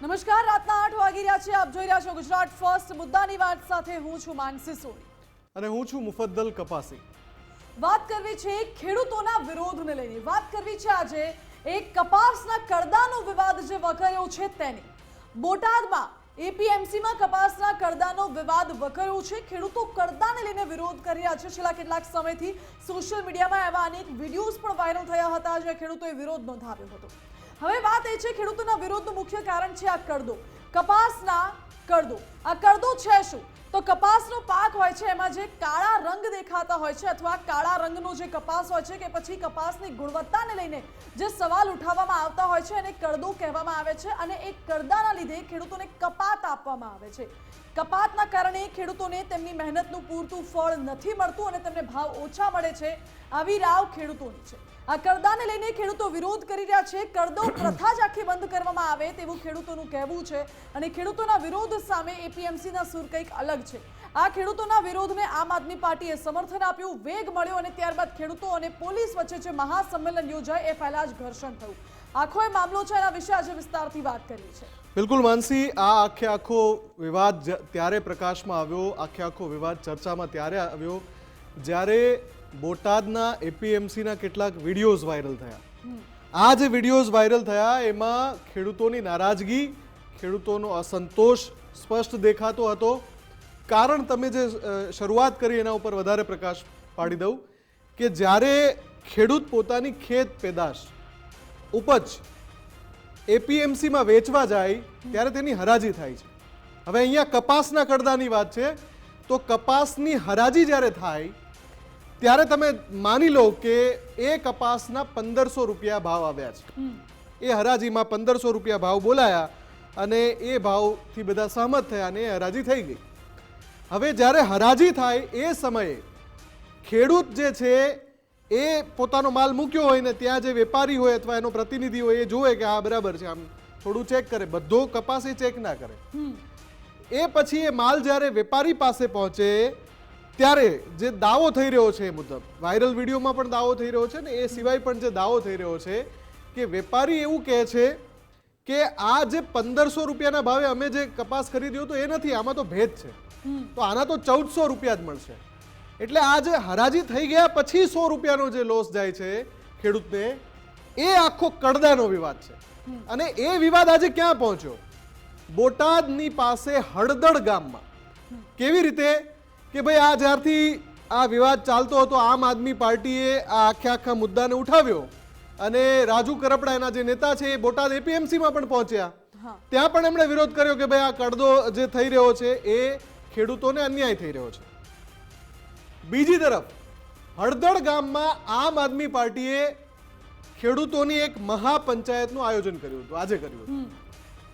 નમસ્કાર રાતના આઠ વાગી રહ્યા છે. આપ જોઈ રહ્યા છો ગુજરાત ફર્સ્ટ. મુદ્દાની વાત સાથે હું છું માનસી સોની અને હું છું મુફદ્દલ કપાસી. વાત કરવી છે ખેડૂતોના વિરોધને લઈને. વાત કરવી છે આજે એક કપાસના કરદાનો વિવાદ જે વકર્યો છે તેની. બોટાદમાં એપીએમસીમાં કપાસના કરદાનો વિવાદ વકર્યો છે. ખેડૂતો કરદાને લઈને વિરોધ કરી રહ્યા છે. છેલ્લા કેટલાક સમયથી સોશિયલ મીડિયામાં એવા અનેક વિડીયોઝ પણ વાયરલ થયા હતા જે ખેડૂતોએ વિરોધ નોંધાવ્યો હતો. હવે વાત એ છે, ખેડૂતોના વિરોધનું મુખ્ય કારણ છે આ કરદો. કપાસના કરદો. આ કરદો છે શું? તો કપાસનો પાક હોય છે, એમાં જે કાળા રંગ દેખાતા હોય છે અથવા કાળા રંગનો જે કપાસ હોય છે કે પછી કપાસની ગુણવત્તાને લઈને જે સવાલ ઉઠાવવામાં આવતા હોય છે, એને કરદો કહેવામાં આવે છે અને એ કરદાના લીધે ખેડૂતોને કપાત આપવામાં આવે છે. કપાતના કારણે ખેડૂતોને તેમની મહેનતનું પૂરતું ફળ નથી મળતું અને તેમને ભાવ ઓછા મળે છે, આવી રાવ ખેડૂતોની છે. આ કરદાને લઈને ખેડૂતો વિરોધ કરી રહ્યા છે. કરદો પ્રથા જ આખી બંધ કરવામાં આવે તેવું ખેડૂતોનું કહેવું છે અને ખેડૂતોના વિરોધ સામે એપીએમસીના સુર કંઈક અલગ છે. આ ખેડૂતોના વિરોધને આમ આદમી પાર્ટીએ સમર્થન આપ્યું વેગ મળ્યો અને ત્યારબાદ ખેડૂતો અને પોલીસ વચ્ચે જે મહાસંમેલન યોજાય એ પહેલા જ ઘર્ષણ થયું. આખો એ મામલો છે એના વિશે આજે વિસ્તારથી વાત કરી છે બિલકુલ માનસી આ આખે આખો વિવાદ ત્યારે પ્રકાશમાં આવ્યો આખે આખો વિવાદ ચર્ચામાં ત્યારે આવ્યો. જ્યારે બોટાદના એપીએમસીના કેટલાક વિડીયોઝ વાયરલ થયા. આ જે વિડીયોઝ વાયરલ થયા, એમાં ખેડૂતોની નારાજગી, ખેડૂતોનો અસંતોષ સ્પષ્ટ દેખાતો હતો. કારણ તમે જે શરૂઆત કરી એના ઉપર વધારે પ્રકાશ પાડી દઉં, કે જ્યારે ખેડૂત પોતાની ખેત પેદાશ, ઉપજ એપીએમસીમાં વેચવા જાય, ત્યારે તેની હરાજી થાય છે. હવે અહીંયા કપાસના કડદાની વાત છે. તો કપાસની હરાજી જ્યારે થાય ત્યારે તમે માની લો કે એ કપાસના પંદરસો રૂપિયા ભાવ આવ્યા છે. એ હરાજીમાં પંદરસો રૂપિયા ભાવ બોલાયા અને એ ભાવથી બધા સહમત થયા અને એ હરાજી થઈ ગઈ. હવે જ્યારે હરાજી થાય એ સમયે ખેડૂત જે છે એ પોતાનો માલ મૂક્યો હોય ને ત્યાં જે વેપારી હોય અથવા એનો પ્રતિનિધિ હોય એ જોવે કે હા બરાબર છે આમ થોડું ચેક કરે બધો કપાસ એ ચેક ના કરે. એ પછી એ માલ જ્યારે વેપારી પાસે પહોંચે ત્યારે જે દાવો થઈ રહ્યો છે એ મુજબ વાયરલ વિડીયોમાં પણ દાવો થઈ રહ્યો છે ને એ સિવાય પણ જે દાવો થઈ રહ્યો છે કે વેપારી એવું કહે છે કે આ જે પંદરસો રૂપિયાના ભાવે અમે જે કપાસ ખરીદ્યો તો એ નથી આમાં તો ભેદ છે. તો આના તો ચૌદસો રૂપિયા જ મળશે. એટલે આ જે હરાજી થઈ ગયા પછી સો રૂપિયાનો જે લોસ જાય છે ખેડૂતને એ આખો કડદાનો વિવાદ છે. અને એ વિવાદ આજે ક્યાં પહોંચ્યો? બોટાદની પાસે હળદળ ગામમાં. કેવી રીતે? કે ભાઈ આ જ્યારથી આ વિવાદ ચાલતો હતો આમ આદમી પાર્ટીએ આ આખે આખા મુદ્દાને ઉઠાવ્યો. અને રાજુ કરપડા એના જે નેતા છે એ બોટાદ એપીએમસીમાં પણ પહોંચ્યા. ત્યાં પણ એમણે વિરોધ કર્યો કે ભાઈ આ કડદો જે થઈ રહ્યો છે એ ખેડૂતોને અન્યાય થઈ રહ્યો છે. બીજી તરફ હળદળ ગામમાં આમ આદમી પાર્ટીએ ખેડૂતોની એક મહાપંચાયતનું આયોજન કર્યું હતું આજે કર્યું હતું.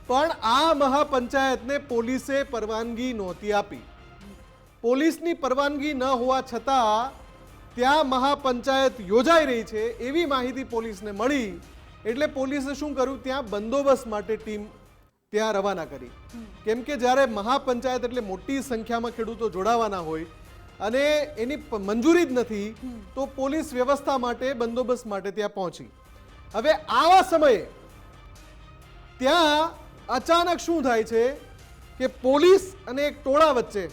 પણ આ મહાપંચાયતને પોલીસે પરવાનગી નહોતી આપી. પોલીસની પરવાનગી ન હોવા છતાં ત્યાં મહાપંચાયત યોજાઈ રહી છે એવી માહિતી પોલીસને મળી. એટલે પોલીસે શું કર્યું? ત્યાં બંદોબસ્ત માટે ટીમ ત્યાં રવાના કરી. કેમ કે જ્યારે મહાપંચાયત એટલે મોટી સંખ્યામાં ખેડૂતો જોડાવાના હોય અને એની મંજૂરી જ નથી, તો પોલીસ વ્યવસ્થા માટે, બંદોબસ્ત માટે ત્યાં પહોંચી. હવે આવા સમયે ત્યાં અચાનક શું થાય છે? કે પોલીસ અને એક ટોળા વચ્ચે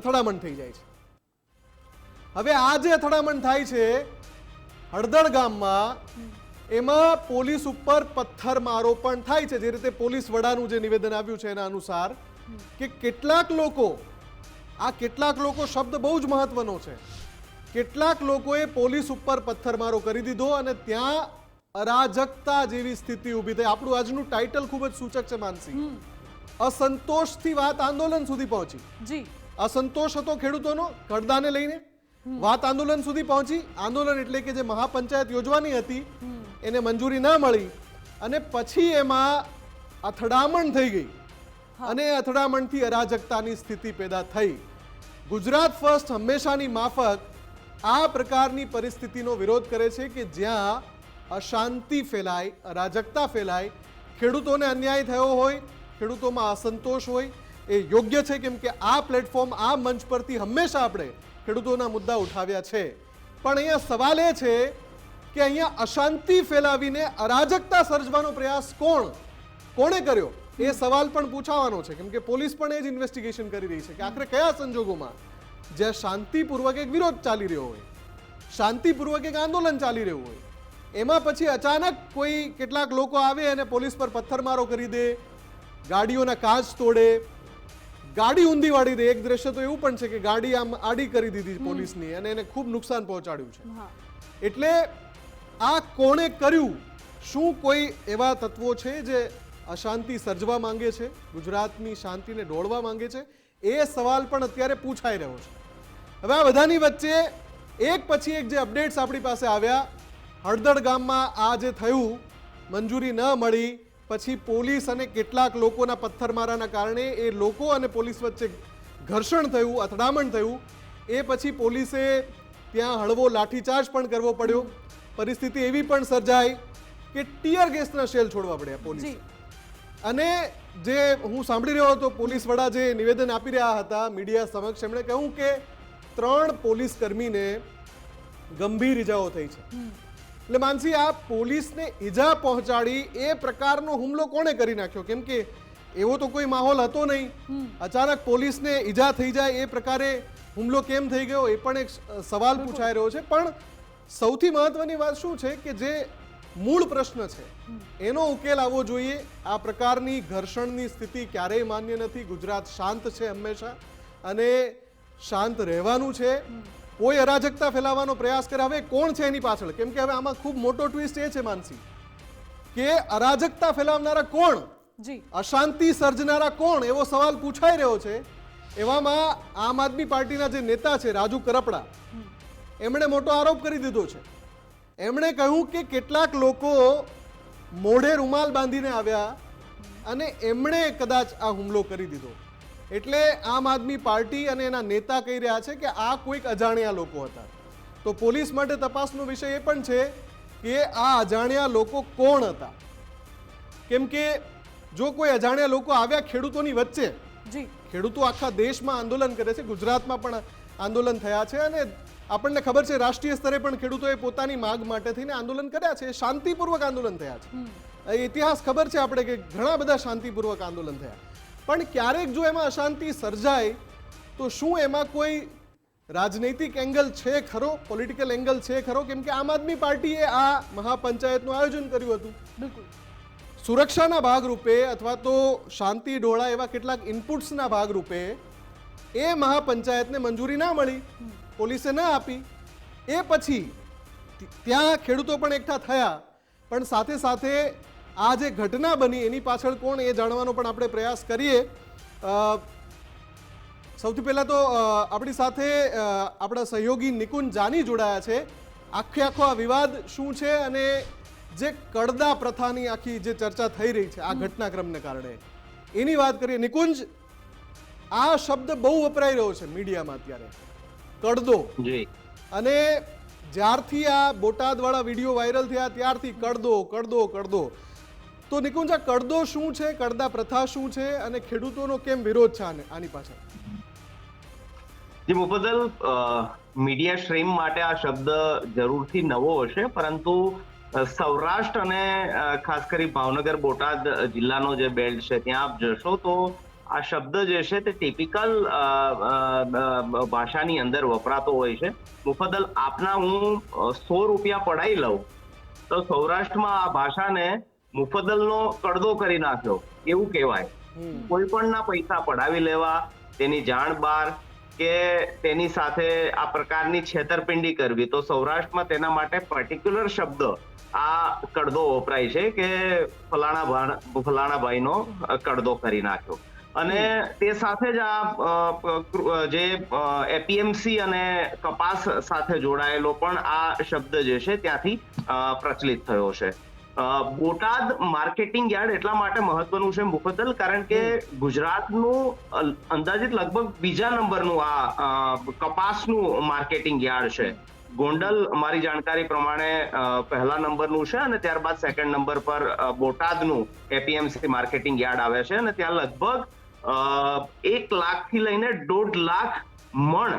અથડામણ થઈ જાય છે. હવે આ જે અથડામણ થાય છે હળદળ ગામમાં એમાં પોલીસ ઉપર પથ્થરમારો પણ થાય છે. જે રીતે પોલીસ વડાનું જે નિવેદન આવ્યું છે એના અનુસાર કે કેટલાક લોકો આ કેટલાક લોકો શબ્દ બહુ જ મહત્વનો છે. કેટલાક લોકોએ પોલીસ ઉપર પથ્થરમારો કરી દીધો અને ત્યાં અરાજકતા જેવી સ્થિતિ ઊભી થઈ. આપણું આજનું ટાઇટલ ખૂબ જ સૂચક છે માનસી. અસંતોષથી વાત આંદોલન સુધી પહોંચી. જી. અસંતોષ હતો ખેડૂતોનો કડદાને લઈને. વાત આંદોલન સુધી પહોંચી. આંદોલન એટલે કે જે મહાપંચાયત યોજવાની હતી એને મંજૂરી ના મળી અને પછી એમાં અથડામણ થઈ ગઈ. અને અથડામણથી અરાજકતાની સ્થિતિ પેદા થઈ. ગુજરાત ફર્સ્ટ હંમેશાની માફક આ પ્રકારની પરિસ્થિતિનો વિરોધ કરે છે કે જ્યાં અશાંતિ ફેલાય અરાજકતા ફેલાય ખેડૂતોને અન્યાય થયો હોય ખેડૂતોમાં અસંતોષ હોય એ યોગ્ય છે કેમ કે આ પ્લેટફોર્મ આ મંચ પરથી હંમેશા આપણે ખેડૂતોના મુદ્દા ઉઠાવ્યા છે. પણ અહીંયા સવાલ એ છે કે અહીંયા અશાંતિ ફેલાવીને અરાજકતા સર્જવાનો પ્રયાસ કોણ? કોણે કર્યો? એ સવાલ પણ પૂછાવાનો છે. કેમ કે પોલીસ પણ એ જ ઇન્વેસ્ટિગેશન કરી રહી છે કે આખરે કયા સંજોગોમાં? જ્યાં શાંતિપૂર્વક એક વિરોધ ચાલી રહ્યો હોય, શાંતિપૂર્વક એક આંદોલન ચાલી રહ્યું હોય, એમાં પછી અચાનક કોઈ કેટલાક લોકો આવે અને પોલીસ પર પથ્થરમારો કરી દે ગાડીઓના કાચ તોડે. ગાડી ઊંધી વાળી દે. એક દ્રશ્ય તો એવું પણ છે કે ગાડી આમ આડી કરી દીધી પોલીસની અને એને ખૂબ નુકસાન પહોંચાડ્યું છે. એટલે આ કોણે કર્યું? શું કોઈ એવા તત્વો છે જે અશાંતિ સર્જવા માંગે છે? ગુજરાતની શાંતિને ડોળવા માંગે છે? એ સવાલ પણ અત્યારે પૂછાઈ રહ્યો છે. હવે આ બધાની વચ્ચે એક પછી એક જે અપડેટ્સ આપણી પાસે આવ્યા. હળદળ ગામમાં આ જે થયું મંજૂરી ન મળી પછી પોલીસ અને કેટલાક લોકોના પથ્થરમારાના કારણે એ લોકો અને પોલીસ વચ્ચે ઘર્ષણ થયું અથડામણ થયું. એ પછી પોલીસે ત્યાં હળવો લાઠીચાર્જ પણ કરવો પડ્યો. પરિસ્થિતિ એવી પણ સર્જાઈ કે ટીયર ગેસના શેલ છોડવા પડ્યા પોલીસ. અને જે હું સાંભળી રહ્યો હતો પોલીસ વડા જે નિવેદન આપી રહ્યા હતા મીડિયા સમક્ષ એમણે કહ્યું કે ત્રણ પોલીસ કર્મીને ગંભીર ઈજાઓ થઈ છે. એટલે માનસી આ પોલીસને ઈજા પહોંચાડી એ પ્રકારનો હુમલો કોણે કરી નાખ્યો? કેમ કે એવો તો કોઈ માહોલ હતો નહીં. અચાનક પોલીસને ઈજા થઈ જાય એ પ્રકારે હુમલો કેમ થઈ ગયો એ પણ એક સવાલ પૂછાઈ રહ્યો છે. પણ સૌથી મહત્વની વાત શું છે કે જે મૂળ પ્રશ્ન છે એનો ઉકેલ આવવો જોઈએ. આ પ્રકારની ઘર્ષણની સ્થિતિ ક્યારેય માન્ય નથી. ગુજરાત શાંત છે હંમેશા અને શાંત રહેવાનું છે. કોઈ અરાજકતા ફેલાવવાનો પ્રયાસ કરે. હવે કોણ છે એની પાછળ? કેમ કે હવે આમાં ખૂબ મોટો ટ્વિસ્ટ એ છે માનસી કે અરાજકતા ફેલાવનારા કોણ? જી. અશાંતિ સર્જનારા કોણ? એવો સવાલ પૂછાઈ રહ્યો છે. એવામાં આમ આદમી પાર્ટીના જે નેતા છે રાજુ કરપડા એમણે મોટો આરોપ કરી દીધો છે. એમણે કહ્યું કે કેટલાક લોકો મોઢે રૂમાલ બાંધીને આવ્યા અને એમણે કદાચ આ હુમલો કરી દીધો. એટલે આમ આદમી પાર્ટી અને એના નેતા કહી રહ્યા છે કે આ કોઈક અજાણ્યા લોકો હતા. તો પોલીસ માટે તપાસનો વિષય એ પણ છે કે આ અજાણ્યા લોકો કોણ હતા? કેમ કે જો કોઈ અજાણ્યા લોકો આવ્યા ખેડૂતોની વચ્ચે જી. ખેડૂતો આખા દેશમાં આંદોલન કરે છે ગુજરાતમાં પણ આંદોલન થયા છે અને આપણને ખબર છે રાષ્ટ્રીય સ્તરે પણ ખેડૂતોએ પોતાની માગ માટે થઈને આંદોલન કર્યા છે શાંતિપૂર્વક આંદોલન થયા છે. ઇતિહાસ ખબર છે આપણે કે ઘણા બધા શાંતિપૂર્વક આંદોલન થયા. પણ ક્યારેક જો એમાં અશાંતિ સર્જાય તો શું એમાં કોઈ રાજનૈતિક એંગલ છે ખરો? પોલિટિકલ એંગલ છે ખરો? કેમ કે આમ આદમી પાર્ટીએ આ મહાપંચાયતનું આયોજન કર્યું હતું. બિલકુલ. સુરક્ષાના ભાગરૂપે અથવા તો શાંતિ ડોળા એવા કેટલાક ઇનપુટ્સના ભાગરૂપે એ મહાપંચાયતને મંજૂરી ના મળી પોલીસે ના આપી. એ પછી ત્યાં ખેડૂતો પણ એકઠા થયા. પણ સાથે સાથે આ જે ઘટના બની એની પાછળ કોણ એ જાણવાનો પણ આપણે પ્રયાસ કરીએ. સૌથી પહેલા તો આપણી સાથે આપણા સહયોગી નિકુંજ જાની જોડાયા છે. આખે આખો આ વિવાદ શું છે અને જે કડદા પ્રથાની આખી જે ચર્ચા થઈ રહી છે આ ઘટનાક્રમને કારણે. એની વાત કરીએ નિકુંજ આ શબ્દ બહુ વપરાઈ રહ્યો છે મીડિયામાં અત્યારે. કડદો. અને જ્યારથી આ બોટાદવાળા વીડિયો વાયરલ થયા ત્યારથી કડદો કડદો કડદો. તો નિકુંજા કડદો શું છે? કડદા પ્રથા શું છે? અને ખેડૂતોનો કેમ વિરોધ છે આને? પાછળ. જી મુફદલ મીડિયા સ્ટ્રીમ માટે આ શબ્દ જરૂરથી નવો હશે, પરંતુ સૌરાષ્ટ્ર અને ખાસ કરી ભાવનગર, બોટાદ જિલ્લાનો જે બેલ્ટ છે, ત્યાં આપ જશો તો આ શબ્દ જે છે તે ટિપિકલ ભાષાની અંદર વપરાતો હોય છે. મુફદલ આપના હું સો રૂપિયા પડાઈ લઉં તો સૌરાષ્ટ્રમાં આ ભાષાને મુફદ્દલનો કડદો કરી નાખ્યો એવું કહેવાય. કોઈ પણના પૈસા પડાવી લેવા તેની જાણ બાર કે તેની સાથે આ પ્રકારની છેતરપિંડી કરવી તો સૌરાષ્ટ્રમાં તેના માટે પર્ટિક્યુલર શબ્દ આ કડદો વપરાય છે કે ફલાણા ફલાણા ભાઈનો કડદો કરી નાખ્યો. અને તે સાથે જ આ જે એપીએમસી અને કપાસ સાથે જોડાયેલો પણ આ શબ્દ જે છે ત્યાંથી પ્રચલિત થયો છે. બોટાદ માર્કેટિંગ યાર્ડ એટલા માટે મહત્વનું છે મુફદ્દલ કારણ કે ગુજરાતનું અંદાજિત લગભગ બીજા નંબરનું આ કપાસનું માર્કેટિંગ યાર્ડ છે. ગોંડલ મારી જાણકારી પ્રમાણે પહેલા નંબરનું છે અને ત્યારબાદ સેકન્ડ નંબર પર બોટાદનું એપીએમસી માર્કેટિંગ યાર્ડ આવે છે અને ત્યાં લગભગ એક લાખથી લઈને દોઢ લાખ મણ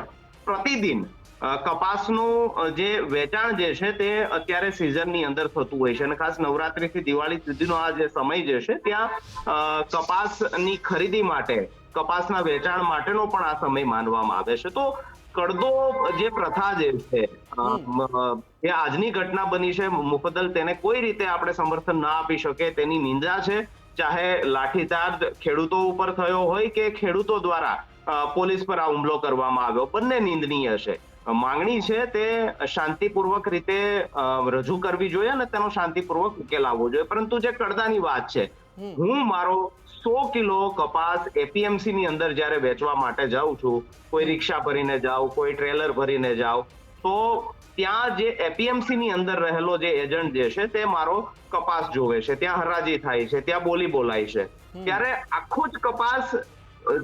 પ્રતિદિન કપાસનું જે વેચાણ જે છે તે અત્યારે સિઝનની અંદર થતું હોય છે અને ખાસ નવરાત્રીથી દિવાળી સુધીનો આ જે સમય જે છે ત્યાં કપાસની ખરીદી માટે કપાસના વેચાણ માટેનો પણ આ સમય માનવામાં આવે છે. તો કડદો જે પ્રથા જે છે એ આજની ઘટના બની છે. મુફદ્દલ તેને કોઈ રીતે આપણે સમર્થન ના આપી શકે તેની નિંદા છે. ચાહે લાઠીચાર્જ ખેડૂતો ઉપર થયો હોય કે ખેડૂતો દ્વારા પોલીસ પર આ હુમલો કરવામાં આવ્યો. બંને નિંદનીય છે. માંગણી છે તે શાંતિપૂર્વક રીતે રજૂ કરવી જોઈએ અને તેનો શાંતિપૂર્વક ઉકેલ આવવો જોઈએ. પરંતુ જે કડદાની વાત છે હું મારો સો કિલો કપાસ એપીએમસી ની અંદર જ્યારે વેચવા માટે જાઉં છું કોઈ રિક્ષા ભરીને જાઉં કોઈ ટ્રેલર ભરીને જાઉં તો ત્યાં જે એપીએમસી ની અંદર રહેલો જે એજન્ટ જે છે તે મારો કપાસ જોવે છે. ત્યાં હરાજી થાય છે ત્યાં બોલી બોલાય છે. ત્યારે આખો જ કપાસ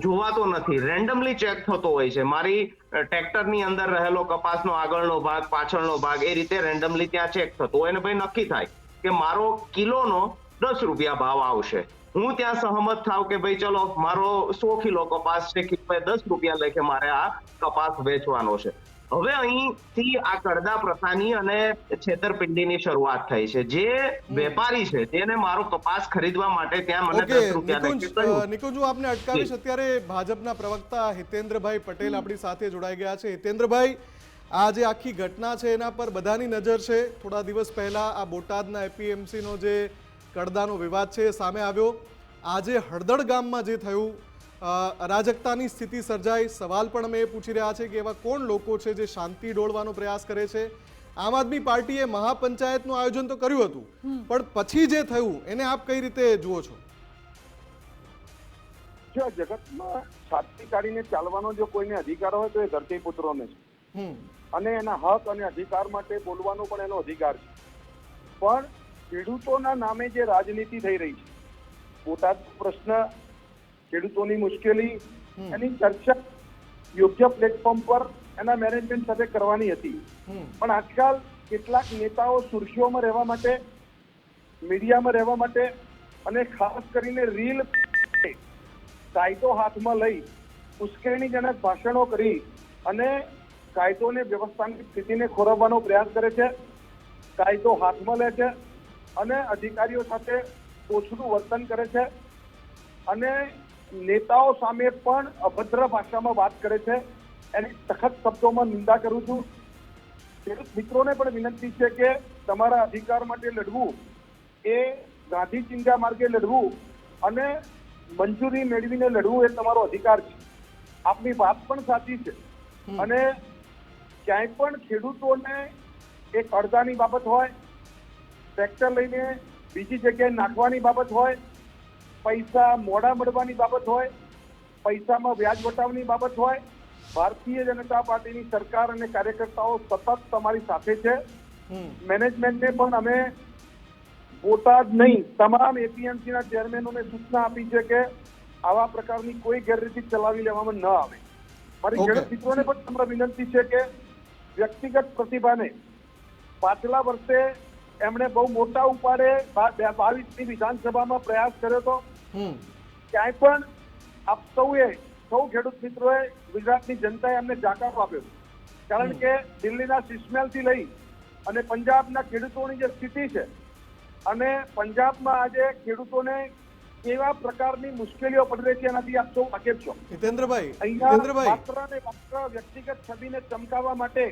જોવાતો નથી. રેન્ડમલી ચેક થતો હોય છે. મારી ટ્રેક્ટરની અંદર રહેલો કપાસનો આગળનો ભાગ, પાછળનો ભાગ, એ રીતે રેન્ડમલી ત્યાં ચેક થતો હોય અને ભાઈ નક્કી થાય કે મારો કિલોનો દસ રૂપિયા ભાવ આવશે. હું ત્યાં સહમત થાવ કે ભાઈ ચલો, મારો સો કિલો કપાસ છે કે દસ રૂપિયા લેખે મારે આ કપાસ વેચવાનો છે. હવે અહીંથી આ કડદા પ્રથાની અને છેતરપિંડીની શરૂઆત થઈ છે. જે વેપારી છે તેને મારો કપાસ ખરીદવા માટે ત્યાં મને દસ રૂપિયા નિકુંજ હું આપને અટકાવીશ. અત્યારે ભાજપના પ્રવક્તા હિતેન્દ્રભાઈ પટેલ આપણી સાથે જોડાઈ ગયા છે. હિતેન્દ્રભાઈ આ જે આખી ઘટના છે એના પર બધાની નજર છે. થોડા દિવસ પહેલા આ બોટાદના એપીએમસી નો જે કડદાનો વિવાદ છે એ સામે આવ્યો. આજે હળદળ ગામમાં જે થયું અરાજકતાની સ્થિતિ સર્જાઈ. સવાલ પણ અમે એ પૂછી રહ્યા છે કે એવા કોણ લોકો છે જે શાંતિ ડોળવાનો પ્રયાસ કરે છે? આમ આદમી પાર્ટીએ મહાપંચાયતનું આયોજન તો કર્યું હતું. પણ પછી જે થયું એને આપ કઈ રીતે જુઓ છો? જો જગતમાં શાંતિ કાઢીને ચાલવાનો જો કોઈને અધિકાર હોય તો એ ધરતીપુત્રોને છે હમ. અને એના હક અને અધિકાર માટે બોલવાનો પણ એનો અધિકાર છે. પણ ખેડૂતોના નામે જે રાજનીતિ થઈ રહી છે બોટાદ પ્રશ્ન ખેડૂતોની મુશ્કેલી એની ચર્ચા યોગ્ય પ્લેટફોર્મ પર એના મેનેજમેન્ટ સાથે કરવાની હતી. પણ આજકાલ કેટલાક નેતાઓ સુર્ખીઓમાં રહેવા માટે મીડિયામાં રહેવા માટે અને ખાસ કરીને રીલ કાયદો હાથમાં લઈ ઉશ્કેરણીજનક ભાષણો કરી અને કાયદો અને વ્યવસ્થાની સ્થિતિને ખોરવવાનો પ્રયાસ કરે છે કાયદો હાથમાં લે છે અને અધિકારીઓ સાથે ઓછું વર્તન કરે છે અને નેતાઓ સામે પણ અભદ્ર ભાષામાં વાત કરે છે. એની સખત શબ્દોમાં નિંદા કરું છું. ખેડૂત મિત્રોને પણ વિનંતી છે કે તમારા અધિકાર માટે લડવું એ ગાંધી ચિંતા માર્ગે લડવું અને મંજૂરી મેળવીને લડવું એ તમારો અધિકાર છે. આપની વાત પણ સાચી છે. અને ક્યાંય પણ ખેડૂતોને એક અડધાની બાબત હોય ટ્રેક્ટર લઈને બીજી જગ્યાએ નાખવાની બાબત હોય પૈસા મોડા મળવાની બાબત હોય પૈસામાં વ્યાજ વટાવની બાબત હોય ભારતીય જનતા પાર્ટીની સરકાર અને કાર્યકર્તાઓ સતત તમારી સાથે છે. મેનેજમેન્ટને પણ અમે બોટાદ નહીં તમામ એપીએમસીના ચેરમેનોને સૂચના આપી છે કે આવા પ્રકારની કોઈ ગેરરીતિ ચલાવી લેવામાં ન આવે. મારી. ખેડૂત મિત્રોને પણ નમ્ર વિનંતી છે કે વ્યક્તિગત પ્રતિભાને પાછલા વર્ષે એમણે બહુ મોટા ઉપાડે બાવીસની વિધાનસભામાં પ્રયાસ કર્યો હતો. ક્યાંય પણ આપ સૌએ સૌ ખેડૂત મિત્રોએ ગુજરાતની જનતાએ અમને જાકારો આપ્યો કારણ કે દિલ્હીના સિસ્મેલથી લઈ અને પંજાબના ખેડૂતોની જે સ્થિતિ છે અને પંજાબમાં આજે ખેડૂતોને કેવા પ્રકારની મુશ્કેલીઓ પડી રહી છે એનાથી આપ સૌ વાકેફ છો. હિતેન્દ્રભાઈ અહીંયા માત્ર ને માત્ર વ્યક્તિગત છબીને ચમકાવવા માટે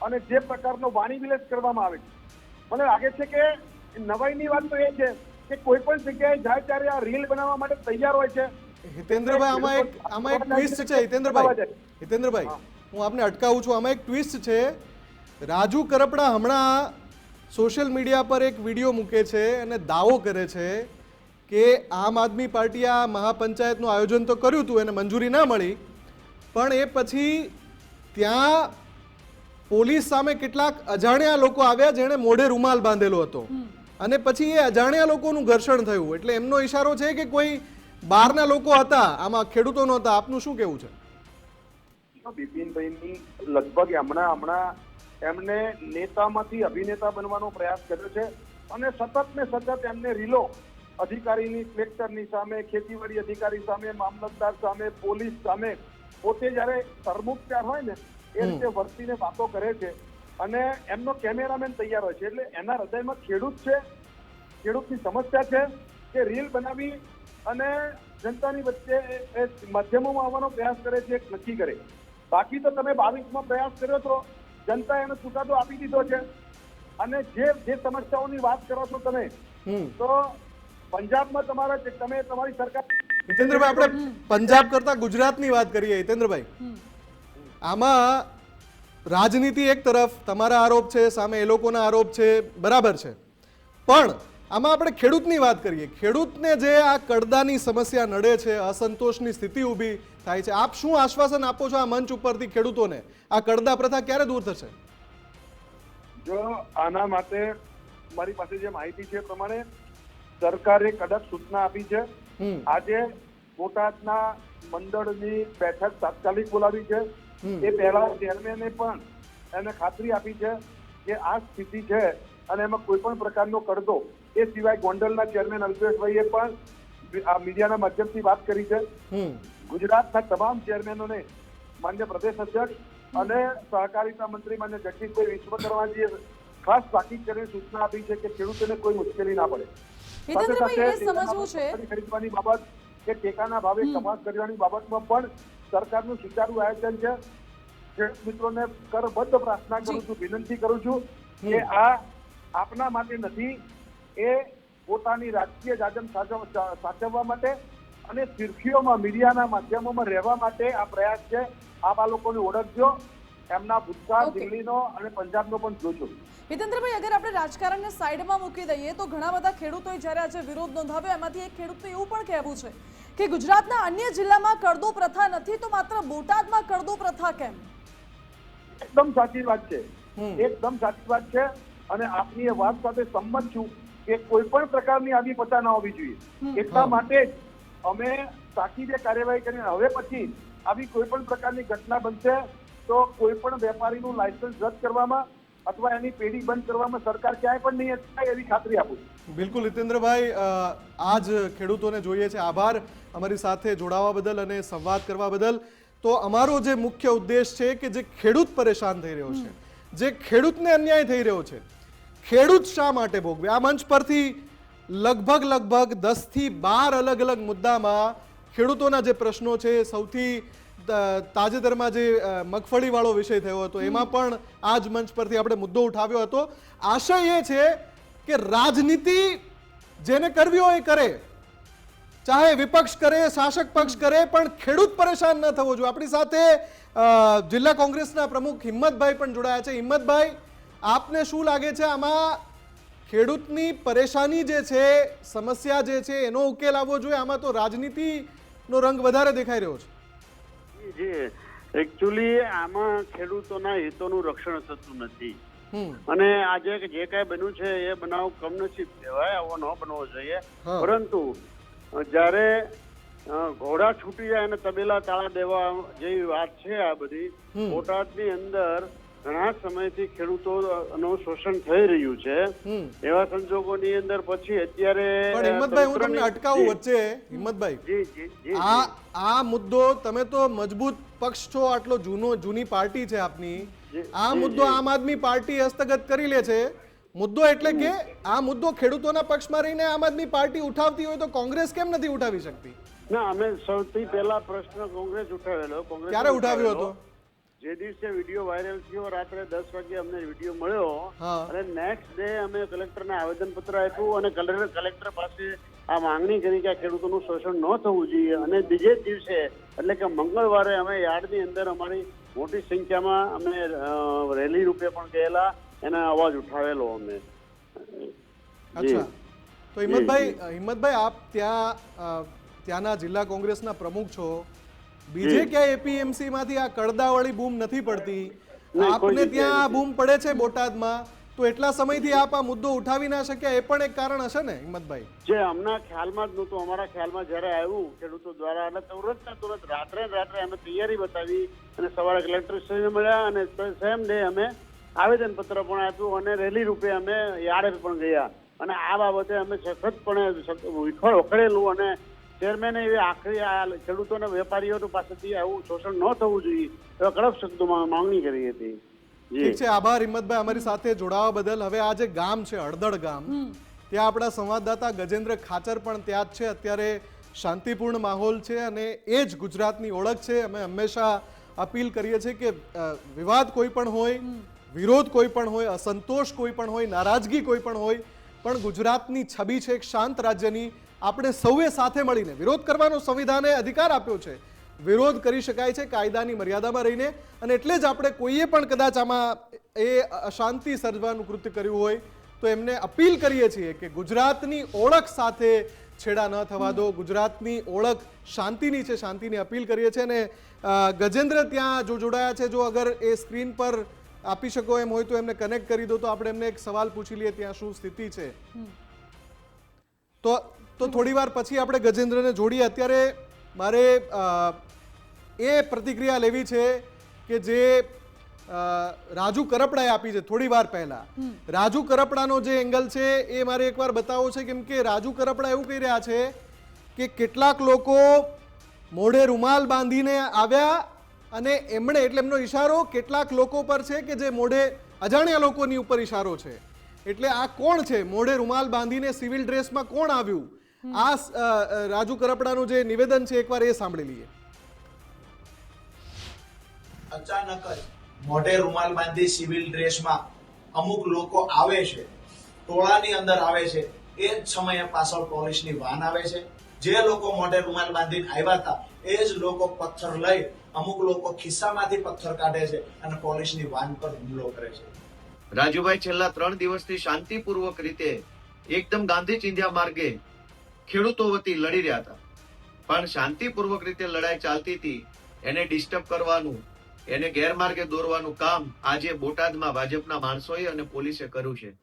અને જે પ્રકારનો વાણી વિલેજ કરવામાં આવે છે. મને લાગે છે કે નવાઈની વાત તો એ છે કે કોઈ પણ જગ્યાએ જાય ત્યારે આ રીલ બનાવવા માટે તૈયાર હોય છે. હિતેન્દ્રભાઈ આમાં એક આમાં એક ટ્વિસ્ટ છે. હિતેન્દ્રભાઈ હિતેન્દ્રભાઈ હું. આપને અટકાવું છું. આમાં એક ટ્વિસ્ટ છે. રાજુ કરપડા હમણાં સોશિયલ મીડિયા પર એક વીડિયો મૂકે છે અને દાવો કરે છે કે આમ આદમી પાર્ટીએ આ મહાપંચાયતનું આયોજન તો કર્યું હતું એને મંજૂરી ના મળી. પણ એ પછી ત્યાં પોલીસ સામે કેટલાક અજાણ્યા લોકો આવ્યા જેણે મોઢે રૂમાલ બાંધેલો હતો. અને પછી એ અજાણ્યા લોકોનું ઘર્ષણ થયું. એટલે એમનો ઈશારો છે કે કોઈ બહારના લોકો હતા આમાં ખેડૂતો નહોતા. આપનું શું કેવું છે? બિપિનભાઈની લગભગ હમણાં હમણાં એમને નેતામાંથી અભિનેતા બનવાનો પ્રયાસ કર્યો છે અને સતત ને સતત એમને રીલો અધિકારીની કલેક્ટરની સામે ખેતીવાડી અધિકારી સામે મામલતદાર સામે પોલીસ સામે પોતે જ્યારે સરમુખત્યાર હોય ને એ રીતે વર્તીને વાતો કરે છે. અને એમનો કેમેરામેન તૈયાર હોય છે. એટલે એના હૃદયમાં ખેડૂત છે. ખેડૂતની સમસ્યા છે કે રીલ બનાવી અને જનતાની વચ્ચે એ- માધ્યમોમાં આવવાનો પ્રયાસ કરે છે એક નક્કી કરે. બાકી તો તમે બાવીસમાં પ્રયાસ કર્યો તો જનતા એનો ચુકાદો આપી દીધો છે. અને જે જે સમસ્યાઓની વાત કરો છો તમે હમ. તો પંજાબમાં તમારા જે- તમે તમારી સરકાર હિતેન્દ્રભાઈ આપણે પંજાબ કરતા ગુજરાતની વાત કરીએ હિતેન્દ્રભાઈ. આમાં રાજનીતિ એક તરફ તમારા આરોપ છે સામે એ લોકોના આરોપ છે બરાબર છે. પણ આમાં આપણે ખેડૂતની વાત કરીએ. ખેડૂતને જે આ કડદાની સમસ્યા નડે છે અસંતોષની સ્થિતિ ઊભી થાય છે આપ શું આશ્વાસન આપો છો આ મંચ ઉપરથી ખેડૂતોને? આ કડદા પ્રથા ક્યારે દૂર થશે? જો આના માટે મારી પાસે જે માહિતી છે પ્રમાણે સરકારે કડક સૂચના આપી છે. આજે બોટાદના મંડળની બેઠક તાત્કાલિક બોલાવી છે. એ પહેલા ચેરમેને પણ એને ખાતરી આપી છે કે આ સ્થિતિ છે અને એમાં કોઈ પણ પ્રકારનો કરદો એ સિવાય ગોંડલના ચેરમેન અલ્પેશભાઈએ પણ આ મીડિયાના માધ્યમથી વાત કરી છે. ગુજરાતના તમામ ચેરમેનોને માન્ય પ્રદેશ અધ્યક્ષ અને સહકારિતા મંત્રી માન્ય જગદીશભાઈ વિશ્વકર્માજીએ ખાસ તાકીદ કરીને સૂચના આપી છે કે ખેડૂતોને કોઈ મુશ્કેલી ના પડે. સાથે સાથે ખરીદવાની બાબત કે ટેકાના ભાવે કપાસ કરવાની બાબતમાં પણ સરકારનું સુચારું આયોજન છે. ખેડૂત મિત્રોને કરબદ્ધ પ્રાર્થના કરું છું વિનંતી કરું છું કે આ આપના માટે નથી એ પોતાની રાજકીય જાજમ સાચવ- સાચવવા માટે અને ફિરકીઓમાં મીડિયાના માધ્યમોમાં રહેવા માટે આ પ્રયાસ છે. આપ આ લોકોને ઓળખજો. એમના ભૂતકાળ દિલ્હીનો અને પંજાબનો પણ જોજો. હિતેન્દ્રભાઈ અગર આપણે રાજકારણને સાઈડમાં મૂકી દઈએ તો ઘણા બધા ખેડૂતોએ જ્યારે આજે વિરોધ નોંધાવ્યો એમાંથી એક ખેડૂતનું એવું પણ કહેવું છે કે ગુજરાતના અન્ય જિલ્લામાં કરદો પ્રથા નથી તો માત્ર બોટાદમાં કડદો પ્રથા કેમ? એકદમ સાચી વાત છે. એકદમ સાચી વાત છે. અને આપની એ વાત સાથે સંમત છું કે કોઈ પણ પ્રકારની આવી પતા ન હોવી જોઈએ. એટલા માટે જ અમે જે કાર્યવાહી કરીને હવે પછી આવી કોઈ પણ પ્રકારની ઘટના બનશે તો કોઈ પણ વેપારીનું લાયસન્સ રદ કરવામાં અથવા એની પેઢી બંધ કરવામાં સરકાર ક્યાંય પણ નહીં અટકાય એવી ખાતરી આપું છું. બિલકુલ હિતેન્દ્રભાઈ આજ આ જ ખેડૂતોને જોઈએ છે આભાર. અમારી સાથે જોડાવા બદલ અને સંવાદ કરવા બદલ. તો અમારો જે મુખ્ય ઉદ્દેશ છે કે જે ખેડૂત પરેશાન થઈ રહ્યો છે જે ખેડૂતને અન્યાય થઈ રહ્યો છે ખેડૂત શા માટે ભોગવે? આ મંચ પરથી લગભગ લગભગ દસથી બાર અલગ અલગ મુદ્દામાં ખેડૂતોના જે પ્રશ્નો છે સૌથી તાજેતરમાં જે મગફળીવાળો વિષય થયો હતો એમાં પણ આ જ મંચ પરથી આપણે મુદ્દો ઉઠાવ્યો હતો. આશય એ છે કે રાજનીતિ જેને કરવી હોય એ કરે. ચાહે વિપક્ષ કરે શાસક પક્ષ કરે પણ ખેડૂત પરેશાન ન થવો જોઈએ. આપણી સાથે જિલ્લા કોંગ્રેસના પ્રમુખ હિંમતભાઈ પણ જોડાયા છે. હિંમતભાઈ આપને શું લાગે છે? આમાં ખેડૂતની પરેશાની જે છે સમસ્યા જે છે એનો ઉકેલ આવવો જોઈએ? આમાં તો રાજનીતિનો રંગ વધારે દેખાઈ રહ્યો છે. જી એકચ્યુઅલી આમાં ખેડૂતોના હિતોનું રક્ષણ થતું નથી. અને આજે જે કાંઈ બન્યું છે એ બનાવ કમનસીબ કહેવાય આવો ન બનવો જોઈએ. પરંતુ જ્યારે ઘોડા છૂટી જાય અને તબેલા તાળા દેવા જેવી વાત છે આ બધી બોટાદની અંદર ઘણા સમયથી ખેડૂતોનું શોષણ થઈ રહ્યું છે. એવા સંજોગોની અંદર પછી અત્યારે પણ હિંમતભાઈ હું તમને અટકાવું વચ્ચે હિંમતભાઈ. આ આ મુદ્દો તમે તો મજબૂત પક્ષ છો આટલો જૂનો જૂની પાર્ટી છે આપની. આ મુદ્દો આમ આદમી પાર્ટી હસ્તગત કરી લે છે. મુદ્દો એટલે કે આ મુદ્દો ખેડૂતોના પક્ષમાં રહીને આમ આદમી પાર્ટી ઉઠાવતી હોય તો કોંગ્રેસ કેમ નથી ઉઠાવી શકતી? ના અમે સૌથી પહેલા પ્રશ્ન કોંગ્રેસ ઉઠાવેલો કોંગ્રેસ ક્યારે ઉઠાવ્યો હતો? જે દિવસે વીડિયો વાયરલ થયો રાત્રે દસ વાગે અમને વીડિયો મળ્યો. અને નેક્સ્ટ ડે અમે કલેક્ટરને આવેદન પત્ર આપ્યું અને કલેક્ટર કલેક્ટર પાસે આ માંગણી કરી કે આ ખેડૂતોનું શોષણ ન થવું જોઈએ. અને બીજે દિવસે એટલે કે મંગળવારે અમે યાર્ડની અંદર અમારી મોટી સંખ્યામાં અમે રેલી રૂપે પણ ગયેલા. એના અવાજ ઉઠાવેલો અમે. અચ્છા. તો હિંમતભાઈ હિંમતભાઈ આપ ત્યાં ત્યાંના જિલ્લા કોંગ્રેસના પ્રમુખ છો. બીજે ક્યાંય એપીએમસી માંથી આ કડદાવાળી બૂમ નથી પડતી? આપને ત્યાં આ બૂમ પડે છે બોટાદમાં? તો એટલા સમયથી આપ આ મુદ્દો ઉઠાવી ના શક્યા એ પણ એક કારણ હશે ને હિંમતભાઈ? જે અમના ખ્યાલમાં જ નહોતું અમારા ખ્યાલમાં જ્યારે આવ્યું ખેડૂતો દ્વારા એટલે તુરંત ને તુરંત રાત્રે રાત્રે અમે તૈયારી બતાવી અને સવારે કલેક્ટરશ્રીને મળ્યા અને સેમ ડે અમે આવેદન પત્ર પણ આપ્યું અને રેલી રૂપે અમે યાર્ડે પણ ગયા. અને આ બાબતે અમે સખતપણે વખડેલું અને ચેરમેને એવી આખરી આ ખેડૂતોને વેપારીઓ પાસેથી આવું શોષણ ન થવું જોઈએ એવા કડક શબ્દોમાં માંગણી કરી હતી. ઠીક છે આભાર હિંમતભાઈ. અમારી સાથે જોડાવા બદલ. હવે આ જે ગામ છે અડદળ ગામ ત્યાં આપણા સંવાદદાતા ગજેન્દ્ર ખાચર પણ ત્યાં જ છે. અત્યારે શાંતિપૂર્ણ માહોલ છે અને એ જ ગુજરાતની ઓળખ છે. અમે હંમેશા અપીલ કરીએ છીએ કે વિવાદ કોઈ પણ હોય વિરોધ કોઈ પણ હોય અસંતોષ કોઈ પણ હોય નારાજગી કોઈ પણ હોય પણ ગુજરાતની છબી છે એક શાંત રાજ્યની આપણે સૌએ સાથે મળીને વિરોધ કરવાનો સંવિધાને અધિકાર આપ્યો છે. વિરોધ કરી શકાય છે કાયદાની મર્યાદામાં રહીને અને એટલે જ આપણે કોઈએ પણ કદાચ આમાં એ અશાંતિ સર્જવાનું કૃત્ય કર્યું હોય તો એમને અપીલ કરીએ છીએ કે ગુજરાતની ઓળખ સાથે છેડા ન થવા દો. ગુજરાતની ઓળખ શાંતિની છે શાંતિની અપીલ કરીએ છીએ અને ગજેન્દ્ર ત્યાં જો જોડાયા છે જો અગર એ સ્ક્રીન પર આપી શકો એમ હોય તો એમને કનેક્ટ કરી દો. તો આપણે એમને એક સવાલ પૂછી લઈએ ત્યાં શું સ્થિતિ છે. તો તો થોડી વાર પછી આપણે ગજેન્દ્રને જોડીએ. અત્યારે મારે એ પ્રતિક્રિયા લેવી છે કે જે રાજુ કરપડાએ આપી છે થોડી વાર પહેલા. રાજુ કરપડાનો જે એંગલ છે એ મારે એકવાર બતાવવો છે કેમ કે રાજુ કરપડા એવું કહી રહ્યા છે કે કેટલાક લોકો મોઢે રૂમાલ બાંધીને આવ્યા અને એમણે એટલે એમનો ઈશારો કેટલાક લોકો પર છે કે જે મોઢે અજાણ્યા લોકોની ઉપર ઈશારો છે. એટલે આ કોણ છે? મોઢે રૂમાલ બાંધીને સિવિલ ડ્રેસમાં કોણ આવ્યું? આ રાજુ કરપડાનું જે નિવેદન છે એકવાર એ સાંભળી લઈએ. અચાનક જ મોઢે રૂમાલ બાંધી સિવિલ ડ્રેસમાં અમુક લોકો આવે છે ટોળાની અંદર આવે છે એ જ સમયે પાછળ પોલીસની વાન આવે છે. જે લોકો મોઢે રૂમાલ બાંધીને આવ્યા હતા એ જ લોકો પથ્થર લઈ અમુક લોકો ખિસ્સામાંથી પથ્થર કાઢે છે અને પોલીસની વાન પર હુમલો કરે છે. રાજુભાઈ છેલ્લા ત્રણ દિવસથી શાંતિપૂર્વક રીતે એકદમ ગાંધી ચિંધ્યા માર્ગે ખેડૂતો વતી લડી રહ્યા હતા. પણ શાંતિપૂર્વક રીતે લડાઈ ચાલતી હતી, એને ડિસ્ટર્બ કરવાનું, એને ગેરમાર્ગે દોરવાનું કામ આજે બોટાદમાં ભાજપના માણસોએ અને પોલીસે કર્યું છે.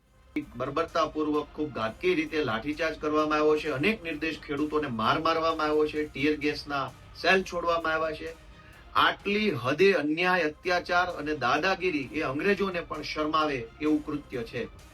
બર્બરતાપૂર્વક ખૂબ ઘાતકી રીતે લાઠીચાર્જ કરવામાં આવ્યો છે. અનેક નિર્દેશ ખેડૂતોને માર મારવામાં આવ્યો છે. ટીયર ગેસના સેલ છોડવામાં આવ્યા છે. આટલી હદે અન્યાય, અત્યાચાર અને દાદાગીરી એ અંગ્રેજોને પણ શરમાવે એવું કૃત્ય છે.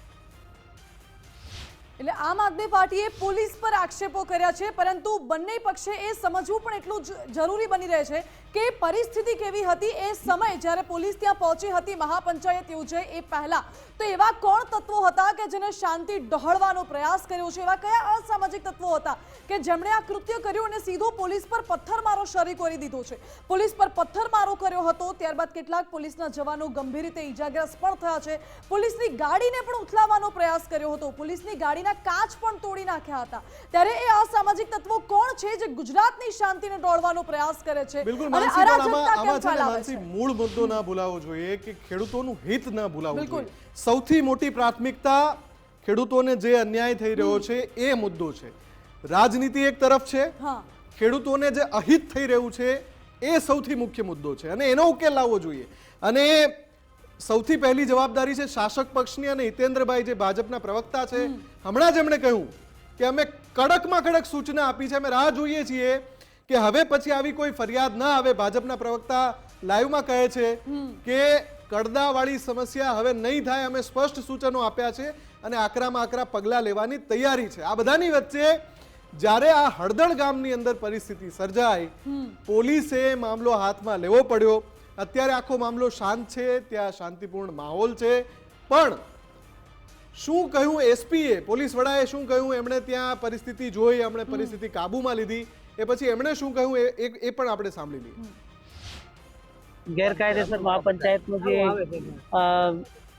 એટલે આમ આદમી પાર્ટીએ પોલીસ પર આક્ષેપો કર્યા છે, પરંતુ બંને પક્ષે એ સમજવું પણ એટલું જ જરૂરી બની રહે છે કે પરિસ્થિતિ કેવી હતી એ સમય જ્યારે પોલીસ ત્યાં પહોંચી હતી મહાપંચાયત યોજાઈ એ પહેલા. તો એવા કોણ તત્વો હતા કે જેને શાંતિ ડહોળવાનો પ્રયાસ કર્યો છે? એવા કયા અસામાજિક તત્વો હતા કે જેમણે આ કૃત્ય કર્યું અને સીધો પોલીસ પર પથ્થરમારો શરૂ કરી દીધો છે? પોલીસ પર પથ્થરમારો કર્યો હતો ત્યારબાદ કેટલાક પોલીસના જવાનો ગંભીર રીતે ઈજાગ્રસ્ત પણ થયા છે. પોલીસની ગાડીને પણ ઉથલાવવાનો પ્રયાસ કર્યો હતો. પોલીસની ગાડીના કાચ પણ તોડી નાખ્યા હતા. ત્યારે એ અસામાજિક તત્વો કોણ છે જે ગુજરાતની શાંતિને ડોળવાનો પ્રયાસ કરે છે? બિલકુલ માનસી? મૂળ મુદ્દો ના ભૂલાવો જોઈએ કે ખેડૂતોનું હિત ના ભૂલાવવું જોઈએ. સૌથી મોટી પ્રાથમિકતા ખેડૂતોને જે અન્યાય થઈ રહ્યો છે એ મુદ્દો છે. રાજનીતિ એક તરફ છે ખેડૂતોને જે અહિત થઈ રહ્યું છે એ સૌથી મુખ્ય મુદ્દો છે. અને એનો ઉકેલ લાવવો જોઈએ. અને સૌથી પહેલી જવાબદારી છે શાસક પક્ષની અને હિતેન્દ્રભાઈ જે ભાજપના પ્રવક્તા છે હમણાં જ એમણે કહ્યું કે અમે કડકમાં કડક સૂચના આપી છે અમે રાહ જોઈએ છીએ કે હવે પછી આવી કોઈ ફરિયાદ ના આવે ભાજપના પ્રવક્તા લાઈવમાં કહે છે કે કડદાવાળી સમસ્યા હવે નહીં થાય અમે સ્પષ્ટ સૂચનો આપ્યા છે અને આકરામાં આકરા પગલાં લેવાની તૈયારી છે. આ બધાની વચ્ચે જ્યારે આ હળદળ ગામની અંદર પરિસ્થિતિ સર્જાઈ પોલીસે મામલો હાથમાં લેવો પડ્યો. અત્યારે આખો મામલો શાંત છે ત્યાં શાંતિપૂર્ણ માહોલ છે. પણ શું કહ્યું એસપીએ પોલીસ વડાએ શું કહ્યું? એમણે ત્યાં પરિસ્થિતિ જોઈ એમણે પરિસ્થિતિ કાબૂમાં લીધી. એ પછી એમણે શું કહ્યું એ એ- પણ આપણે સાંભળી લઈએ. ગેરકાયદેસર મહાપંચાયતનું જે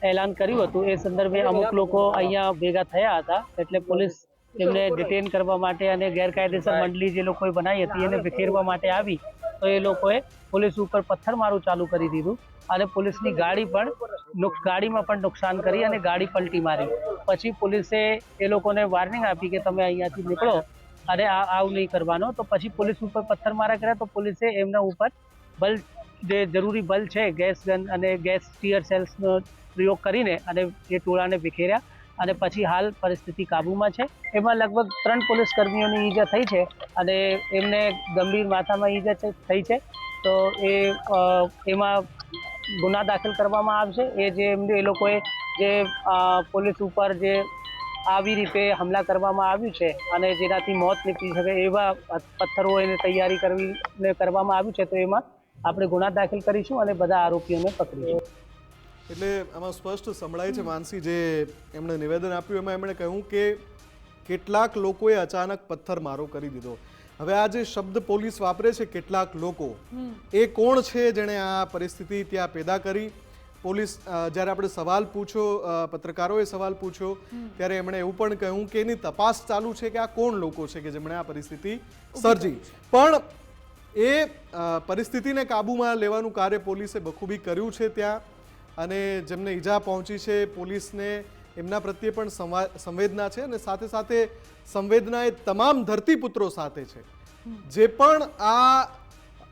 એલાન કર્યું હતું એ સંદર્ભે અમુક લોકો અહીંયા ભેગા થયા હતા એટલે પોલીસ એમને ડિટેન કરવા માટે અને ગેરકાયદેસર મંડળી જે લોકોએ બનાવી હતી એને વિખેરવા માટે આવી તો એ લોકોએ પોલીસ ઉપર પથ્થરમારું ચાલુ કરી દીધું અને પોલીસની ગાડી પણ નુક- ગાડીમાં પણ નુકસાન કરી અને ગાડી પલટી મારી. પછી પોલીસે એ લોકોને વાર્નિંગ આપી કે તમે અહીંયાથી નીકળો અને આ, આવું નહીં કરવાનો. તો પછી પોલીસ ઉપર પથ્થરમારા કર્યા તો પોલીસે એમના ઉપર બલ, જે જરૂરી બલ છે, ગેસ ગન અને ગેસ ટીયર સેલ્સનો પ્રયોગ કરીને અને એ ટોળાને વિખેર્યા અને પછી હાલ પરિસ્થિતિ કાબૂમાં છે. એમાં લગભગ ત્રણ પોલીસ કર્મીઓની ઈજા થઈ છે અને એમને ગંભીર માથામાં ઈજા થઈ છે. તો એ એમાં ગુના દાખલ કરવામાં આવશે. એ જે એમને એ લોકોએ જે પોલીસ ઉપર જે આવી રીતે હમલા કરવામાં આવ્યું છે અને જેનાથી મોત નીપજી શકે એવા પથ્થરો એને તૈયારી કરવી ને કરવામાં આવ્યું છે તો એમાં આપણે ગુના દાખલ કરીશું અને બધા આરોપીઓને પકડીશું. એટલે આમાં સ્પષ્ટ સંભળાય છે માનસી જે એમણે નિવેદન આપ્યું એમાં એમણે કહ્યું કે કેટલાક લોકોએ અચાનક પથ્થર મારો કરી દીધો. હવે આ જે શબ્દ પોલીસ વાપરે છે કેટલાક લોકો એ કોણ છે જેણે આ પરિસ્થિતિ ત્યાં પેદા કરી? પોલીસ જ્યારે આપણે સવાલ પૂછ્યો પત્રકારોએ સવાલ પૂછ્યો ત્યારે એમણે એવું પણ કહ્યું કે એની તપાસ ચાલુ છે કે આ કોણ લોકો છે કે જેમણે આ પરિસ્થિતિ સર્જી. પણ એ પરિસ્થિતિને કાબૂમાં લેવાનું કાર્ય પોલીસે બખૂબી કર્યું છે ત્યાં અને જેમને ઈજા પહોંચી છે પોલીસને એમના પ્રત્યે પણ સંવા- સંવેદના છે અને સાથે સાથે સંવેદના એ તમામ ધરતીપુત્રો સાથે છે. જે પણ આ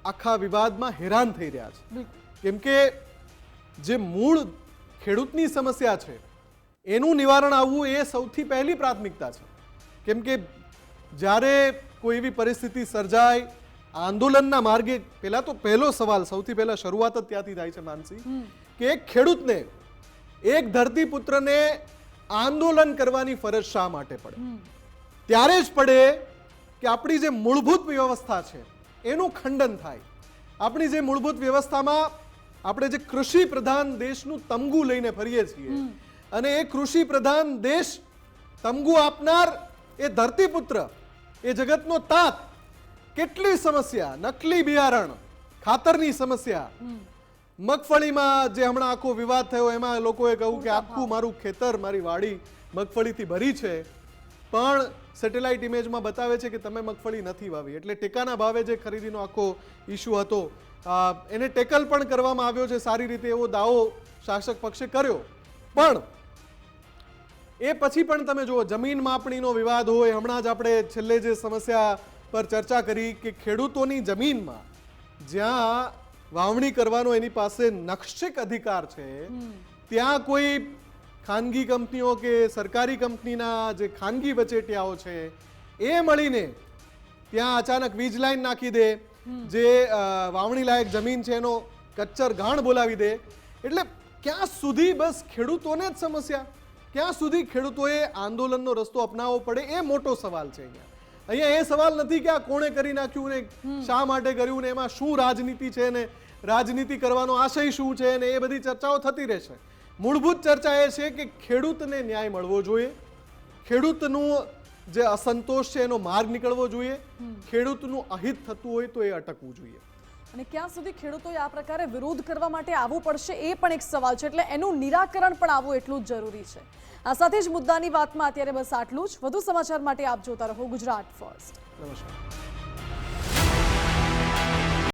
આખા વિવાદમાં હેરાન થઈ રહ્યા છે. કેમ કે જે મૂળ ખેડૂતની સમસ્યા છે એનું નિવારણ આવવું એ સૌથી પહેલી પ્રાથમિકતા છે. કેમ કે જ્યારે કોઈ એવી પરિસ્થિતિ સર્જાય આંદોલનના માર્ગે પહેલાં તો પહેલો સવાલ સૌથી પહેલાં શરૂઆત જ ત્યાંથી થાય છે માનસી કે એક ખેડૂતને એક ધરતીપુત્રને આંદોલન કરવાની ફરજ શા માટે પડે? ત્યારે જ પડે કે આપણી જે મૂળભૂત વ્યવસ્થા છે એનું ખંડન થાય. આપણી જે મૂળભૂત વ્યવસ્થામાં આપણે જે કૃષિ પ્રધાન દેશનું તમગુ લઈને ફરીએ છીએ અને એ કૃષિ પ્રધાન દેશ તમગુ આપનાર એ ધરતીપુત્ર એ જગતનો તાત કેટલી સમસ્યા નકલી બિયારણ ખાતરની સમસ્યા. મગફળીમાં જે હમણાં આખો વિવાદ થયો એમાં લોકોએ કહ્યું કે આખું મારું ખેતર મારી વાડી મગફળીથી ભરી છે. પણ સેટેલાઇટ ઇમેજમાં બતાવે છે કે તમે મગફળી નથી વાવી. એટલે ટેકાના ભાવે જે ખરીદીનો આખો ઇશ્યુ હતો એને ટેકલ પણ કરવામાં આવ્યો છે સારી રીતે એવો દાવો શાસક પક્ષે કર્યો. પણ એ પછી પણ તમે જુઓ જમીન માપણીનો વિવાદ હોય હમણાં જ આપણે છેલ્લે જે સમસ્યા પર ચર્ચા કરી કે ખેડૂતોની જમીનમાં જ્યાં વાવણી કરવાનો એની પાસે નક્ષિક અધિકાર છે ત્યાં કોઈ ખાનગી કંપનીઓ કે સરકારી કંપનીના જે ખાનગી વચેટિયાઓ છે એ મળીને ત્યાં અચાનક વીજ લાઈન નાખી દે જે વાવણી લાયક જમીન છે એનો કચ્ચર ગાણ બોલાવી દે. એટલે ક્યાં સુધી બસ ખેડૂતોને જ સમસ્યા? ક્યાં સુધી ખેડૂતોએ આંદોલનનો રસ્તો અપનાવવો પડે એ મોટો સવાલ છે અહીંયા. અહીંયા એ સવાલ નથી કે આ કોણે કરી નાખ્યું ને શા માટે કર્યું ને એમાં શું રાજનીતિ છે ને રાજનીતિ કરવાનો આશય શું છે ને એ બધી ચર્ચાઓ થતી રહેશે. મૂળભૂત ચર્ચા એ છે કે ખેડૂતને ન્યાય મળવો જોઈએ. ખેડૂતનું જે અસંતોષ છે એનો માર્ગ નીકળવો જોઈએ. ખેડૂતનું અહિત થતું હોય તો એ અટકવું જોઈએ. અને ક્યાં સુધી ખેડૂતોએ આ પ્રકારે વિરોધ કરવા માટે આવવું પડશે એ પણ એક સવાલ છે એટલે એનું નિરાકરણ પણ આવવું એટલું જ જરૂરી છે. આ સાથે જ મુદ્દાની વાતમાં અત્યારે બસ આટલું જ. વધુ સમાચાર માટે આપ જોતા રહો ગુજરાત ફર્સ્ટ. નમસ્કાર.